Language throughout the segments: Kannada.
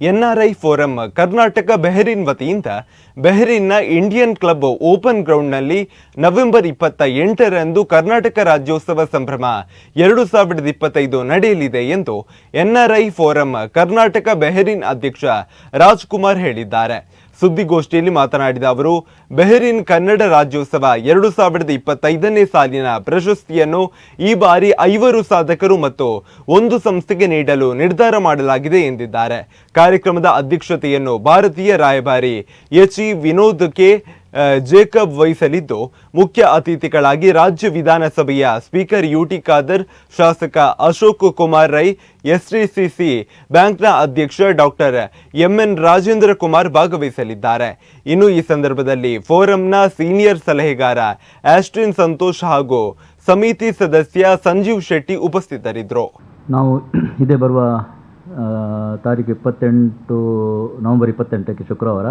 ಎನ್ಆರ್ಐ ಫೋರಂ ಕರ್ನಾಟಕ ಬೆಹರಿನ್ ವತಿಯಿಂದ ಬೆಹರಿನ್ನ ಇಂಡಿಯನ್ ಕ್ಲಬ್ ಓಪನ್ ಗ್ರೌಂಡ್ನಲ್ಲಿ ನವೆಂಬರ್ ಇಪ್ಪತ್ತ ಎಂಟರಂದು ಕರ್ನಾಟಕ ರಾಜ್ಯೋತ್ಸವ ಸಂಭ್ರಮ. ಎರಡು ಸಾವಿರದ ಇಪ್ಪತ್ತೈದು ನಡೆಯಲಿದೆ ಎಂದು ಎನ್ಆರ್ಐ ಫೋರಂ ಕರ್ನಾಟಕ ಬೆಹರಿನ್ ಅಧ್ಯಕ್ಷ ರಾಜ್ಕುಮಾರ್ ಹೇಳಿದ್ದಾರೆ. ಸುದ್ದಿಗೋಷ್ಠಿಯಲ್ಲಿ ಮಾತನಾಡಿದ ಅವರು, ಬೆಹರಿನ್ ಕನ್ನಡ ರಾಜ್ಯೋತ್ಸವ ಎರಡು ಸಾವಿರದ ಇಪ್ಪತ್ತೈದನೇ ಸಾಲಿನ ಪ್ರಶಸ್ತಿಯನ್ನು ಈ ಬಾರಿ ಐವರು ಸಾಧಕರು ಮತ್ತು ಒಂದು ಸಂಸ್ಥೆಗೆ ನೀಡಲು ನಿರ್ಧಾರ ಮಾಡಲಾಗಿದೆ ಎಂದಿದ್ದಾರೆ. ಕಾರ್ಯಕ್ರಮದ ಅಧ್ಯಕ್ಷತೆಯನ್ನು ಭಾರತೀಯ ರಾಯಭಾರಿ H E Vinod K Jacob ವಹಿಸಲಿದ್ದು ಮುಖ್ಯ ಅತಿಥಿಗಳಾಗಿ ರಾಜ್ಯ ವಿಧಾನಸಭೆಯ ಸ್ಪೀಕರ್ ಯುಟಿ ಖಾದರ್, ಶಾಸಕ ಅಶೋಕ್ ಕುಮಾರ್ ರೈ ಎಸ್ಟಿಸಿಸಿ ಬ್ಯಾಂಕ್ನ ಅಧ್ಯಕ್ಷ ಡಾಕ್ಟರ್ ಎಂಎನ್ ರಾಜೇಂದ್ರ ಕುಮಾರ್ ಭಾಗವಹಿಸಲಿದ್ದಾರೆ. ಇನ್ನು ಈ ಸಂದರ್ಭದಲ್ಲಿ ಫೋರಂನ ಸೀನಿಯರ್ ಸಲಹೆಗಾರ ಆಸ್ಟ್ರಿನ್ ಸಂತೋಷ್ ಹಾಗೂ ಸಮಿತಿ ಸದಸ್ಯ ಸಂಜೀವ್ ಶೆಟ್ಟಿ ಉಪಸ್ಥಿತರಿದ್ದರು. ನಾವು ಇದೇ ಬರುವ ತಾರೀಕು ಇಪ್ಪತ್ತೆಂಟು ನವೆಂಬರ್ ಇಪ್ಪತ್ತೆಂಟಕ್ಕೆ ಶುಕ್ರವಾರ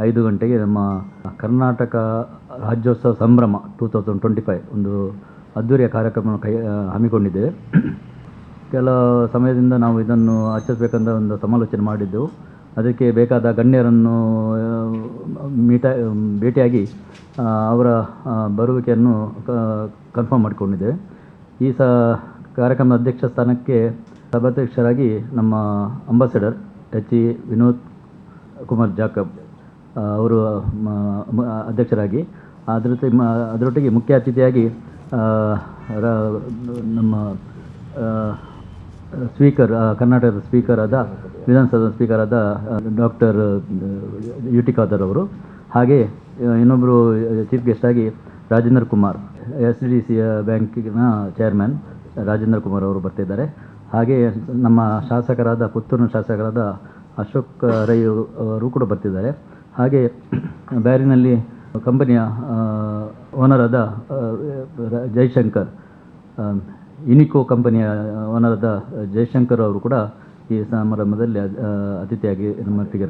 ಐದು ಗಂಟೆಗೆ ನಮ್ಮ ಕರ್ನಾಟಕ ರಾಜ್ಯೋತ್ಸವ ಸಂಭ್ರಮ ಟೂ ತೌಸಂಡ್ ಟ್ವೆಂಟಿ ಫೈವ್ ಒಂದು ಅದ್ಧೂರಿಯ ಕಾರ್ಯಕ್ರಮವನ್ನು ಕೈ ಹಮ್ಮಿಕೊಂಡಿದ್ದೇವೆ. ಕೆಲ ಸಮಯದಿಂದ ನಾವು ಇದನ್ನು ಆಚರಿಸಬೇಕಂತ ಒಂದು ಸಮಾಲೋಚನೆ ಮಾಡಿದ್ದೆವು. ಅದಕ್ಕೆ ಬೇಕಾದ ಗಣ್ಯರನ್ನು ಮೀಟ, ಭೇಟಿಯಾಗಿ ಅವರ ಬರುವಿಕೆಯನ್ನು ಕನ್ಫರ್ಮ್ ಮಾಡಿಕೊಂಡಿದ್ದೇವೆ. ಈ ಸ, ಕಾರ್ಯಕ್ರಮದ ಅಧ್ಯಕ್ಷ ಸ್ಥಾನಕ್ಕೆ ಸಭಾಧ್ಯಕ್ಷರಾಗಿ ನಮ್ಮ ambassador H E Vinod Kumar Jacob ಅವರು ಅಧ್ಯಕ್ಷರಾಗಿ. ಅದರ ಜೊತೆ, ಮ- ಅದರೊಟ್ಟಿಗೆ ಮುಖ್ಯ ಅತಿಥಿಯಾಗಿ ನಮ್ಮ ಸ್ಪೀಕರ್ ಕರ್ನಾಟಕದ ಸ್ಪೀಕರ್ ಆದ ವಿಧಾನಸಭಾ ಸ್ಪೀಕರ್ ಆದ ಡಾಕ್ಟರ್ ಯು ಟಿ ಖಾದರ್ ಅವರು. ಹಾಗೆ ಇನ್ನೊಬ್ಬರು ಚೀಫ್ ಆಗಿ Rajendra Kumar, S D C ಬ್ಯಾಂಕಿನ ಚೇರ್ಮನ್, ರಾಜೇಂದ್ರ ಕುಮಾರ್ ಅವರು ಬರ್ತಿದ್ದಾರೆ. ಹಾಗೆ, ನಮ್ಮ ಶಾಸಕರಾದ, ಪುತ್ತೂರಿನ ಶಾಸಕರಾದ ಅಶೋಕ್ ರೈ, ಅವರು ಕೂಡ ಬರ್ತಿದ್ದಾರೆ. ಹಾಗೆ ಬ್ಯಾರಿನಲ್ಲಿ ಕಂಪನಿಯ ಓನರ್ ರ- ಜೈಶಂಕರ್ ಆ, ಇನಿಕೋ ಕಂಪನಿಯ ಓನರ್ ಆದ ಜಯಶಂಕರ್ ಅವರು ಕೂಡ ಈ ಸಮಾರಂಭದಲ್ಲಿ ಅತಿಥಿಯಾಗಿ ನಮ್ಮೊಟ್ಟಿಗೆ